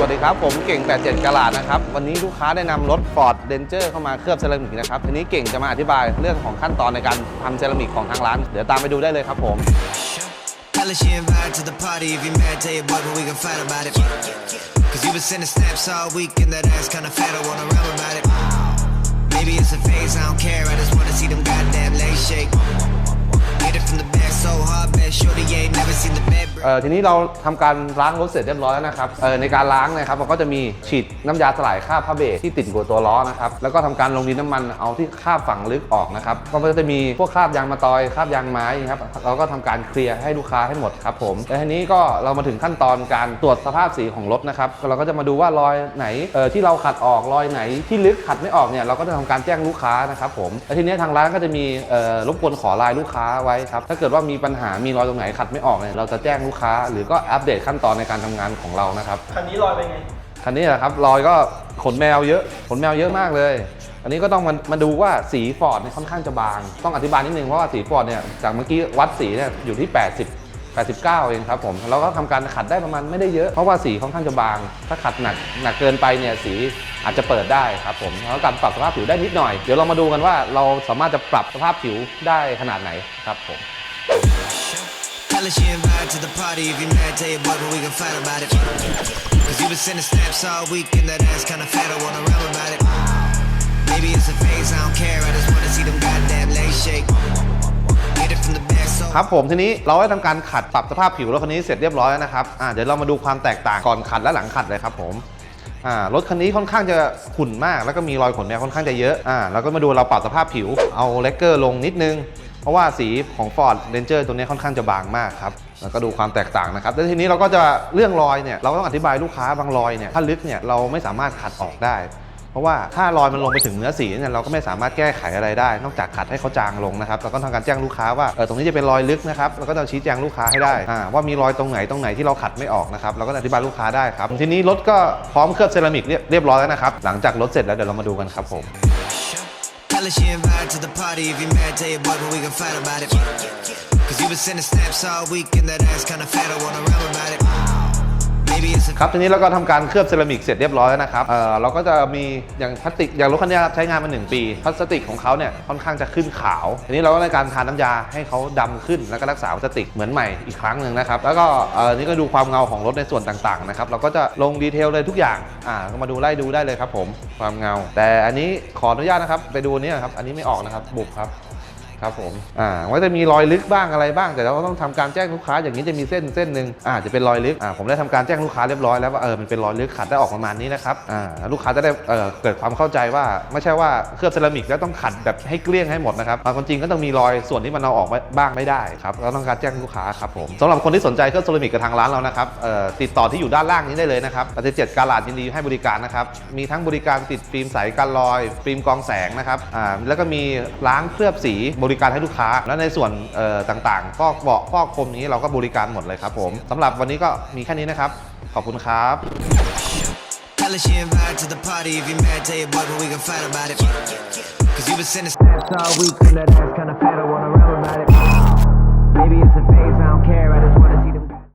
สวัสดีครับ ผมเก่ง 87กะลาดนะครับ วันนี้ลูกค้าได้นำรถ Ford Ranger เข้ามาเคลือบเซรามิกนะครับ ทีนี้เก่งจะมาอธิบายเรื่องของขั้นตอนในการทำเซรามิกของทางร้าน เดี๋ยวตามไปดูได้เลยครับผม Tell her she invite to the party. If you mad, tell your boy, but we can fight about it. Cause you been sending snaps all week, and that ass kinda fat. I wanna rap about it. Maybe it's a phase, I don't care. I just wanna see them goddamn legs shake. Hit it from the back so hard, bet shorty ain't never seen the bed break. เอ่อทีนี้เราทำการล้างรถเสร็จเรียบร้อยแล้วนะครับเอ่อในการล้างนะครับเราก็จะมีฉีดน้ำยาสลายคราบผ้าเบรกที่ติดกับตัวล้อนะครับแล้วก็ทำการลงดินน้ำมันเอาที่คราบฝังลึกออกนะครับก็จะมีพวกคราบยางมะตอยคราบยางไม้ครับเราก็ทำการเคลียร์ให้ลูกค้าให้หมดครับผมและทีนี้ก็เรามาถึงขั้นตอนการตรวจสภาพสีของรถนะครับเราก็จะมาดูว่ารอยไหนเอ่อที่เราขัดออกรอยไหนที่ลึกขัดไม่ออกเนี่ยเราก็จะทำการแจ้งลูกค้านะครับผมและทีนี้ทางร้านก็จะมีเอ่อรบกวนขอไลน์ลูกค้าไว้ครับถ้าเกิดว่ามีปัญหามีรอยตรงไหนขัดไม่ออกเนี่ยเราจะแจ้งลูกค้า หรือก็อัปเดตขั้นตอนในการทำงานของเรานะครับคันนี้ลอยไปไงคันนี้แหละครับรอยก็ขนแมวเยอะขนแมวเยอะมากเลย อันนี้ก็ต้องมามาดูว่าสีฟอร์ดเนี่ยค่อนข้างจะบาง ต้องอธิบายนิดนึงเพราะว่าสีฟอร์ดเนี่ยจากเมื่อกี้วัดสีเนี่ยอยู่ที่ 80 89 เองครับผมเราก็ทำการขัดได้ประมาณไม่ได้เยอะเพราะว่าสีค่อนข้างจะบาง ถ้าขัดหนักหนักเกินไปเนี่ยสีอาจจะเปิดได้ครับผมแล้วการปรับสภาพผิวได้นิดหน่อย เดี๋ยวเรามาดูกันว่าเราสามารถจะปรับสภาพผิวได้ขนาดไหนครับผม Tell her she invited to the party. If you mad, tell your boy, but we can fight about it. Cause you been sending snaps all week, and that ass kinda fat. I wanna rap about it. Maybe it's a phase, I don't care. I just wanna see them goddamn legs shake. Hit it from the back so ครับผมทีนี้เราได้ทำการขัดปรับสภาพผิวรถคันนี้เสร็จเรียบร้อยแล้วนะครับอ่าเดี๋ยวเรามาดูความแตกต่างก่อนขัดและหลังขัดเลยครับผมอ่ารถคันนี้ค่อนข้างจะขุ่นมาก แล้วก็มีรอยขนแมวค่อนข้างจะเยอะอ่าเราก็มาดูเราปรับสภาพผิวเอาเลกเกอร์ลงนิดนึง ราะว่าสีของ Ford Ranger ตัวนี้ค่อนข้างจะบางมากครับแล้วก็ดูความแตกต่างนะครับแล้วทีนี้เราก็จะเรื่องรอยเนี่ยเราก็ต้องอธิบายลูกค้าบางรอยเนี่ยถ้าลึกเนี่ยเราไม่สามารถขัดออกได้ เพราะว่าถ้ารอยมันลงไปถึงเนื้อสีเนี่ยเราก็ไม่สามารถแก้ไขอะไรได้ นอกจากขัดให้เขาจางลงนะครับเราก็ทำการแจ้งลูกค้าว่าเออตรงนี้จะเป็นรอยลึกนะครับเราก็จะชี้แจงลูกค้าให้ได้ว่ามีรอยตรงไหนตรงไหนที่เราขัดไม่ออกนะครับเราก็อธิบายลูกค้าได้ครับทีนี้รถก็พร้อมเคลือบเซรามิกเรียบเรียบร้อยแล้วนะครับหลังจากรถเสร็จแล้วเดี๋ยวเรามาดูกันครับผม Tell her she invite to the party. If you mad, tell your boy, but we can fight about it. Cause you been sending snaps all week, and that ass kinda fat. I wanna rap about it. ครับทีนี้เราก็ทำการเคลือบเซรามิกเสร็จเรียบร้อยแล้วนะครับเออเราก็จะมีอย่างพลาสติกอย่างรถคันนี้ใช้งานมา 1 ปี พลาสติกของเขาเนี่ยค่อนข้างจะขึ้นขาว ทีนี้เราก็ในการทาน้ำยาให้เขาดำขึ้นแล้วก็รักษาพลาสติกเหมือนใหม่อีกครั้งหนึ่งนะครับแล้วก็เออนี่ก็ดูความเงาของรถในส่วนต่างๆนะครับเราก็จะลงดีเทลเลยทุกอย่างอ่าก็มาดูไล่ดูได้เลยครับผมความเงา แต่อันนี้ขออนุญาตนะครับไปดูอันนี้ครับอันนี้ไม่ออกนะครับบุบครับ ครับผมอ่าว่าจะมีรอยลึกบ้างอะไรบ้าง แต่เราก็ต้องทำการแจ้งลูกค้าอย่างนี้จะมีเส้นเส้นหนึ่งอ่าจะเป็นรอยลึกอ่าผมได้ทำการแจ้งลูกค้าเรียบร้อยแล้วว่าเออมันเป็นรอยลึกขัดได้ออกประมาณนี้นะครับอ่าลูกค้าจะได้เออเกิดความเข้าใจว่าไม่ใช่ว่าเคลือบเซรามิกแล้วต้องขัดแบบให้เกลี้ยงให้หมดนะครับความจริงก็ต้องมีรอยส่วนที่มันเอาออกบ้างไม่ได้ครับเราต้องการแจ้งลูกค้าครับผมสำหรับคนที่สนใจเครื่องเซรามิกกับทางร้านเรานะครับเอ่อติดต่อที่อยู่ด้านล่างนี้ได้เลยนะครับปฏิเจกาลาดยินดีให้บริการนะครับมีทั้งบริการติดฟิล์มใสกันรอย ฟิล์มกองแสงนะครับอ่าแล้วก็มีล้างเคลือบสีบริการให้ลูกค้า และในส่วนเอ่อต่างๆ ก็เบาะฟอกคมนี้เราก็บริการหมดเลยครับผมสำหรับวันนี้ก็มีแค่นี้นะครับ ขอบคุณครับ Tell her she invite to the party. If you mad, tell your boy, but we can fight about it. Cause you been sending snaps all week, and that ass kinda fat. I wanna rap about it. Maybe it's a phase, I don't care. I just wanna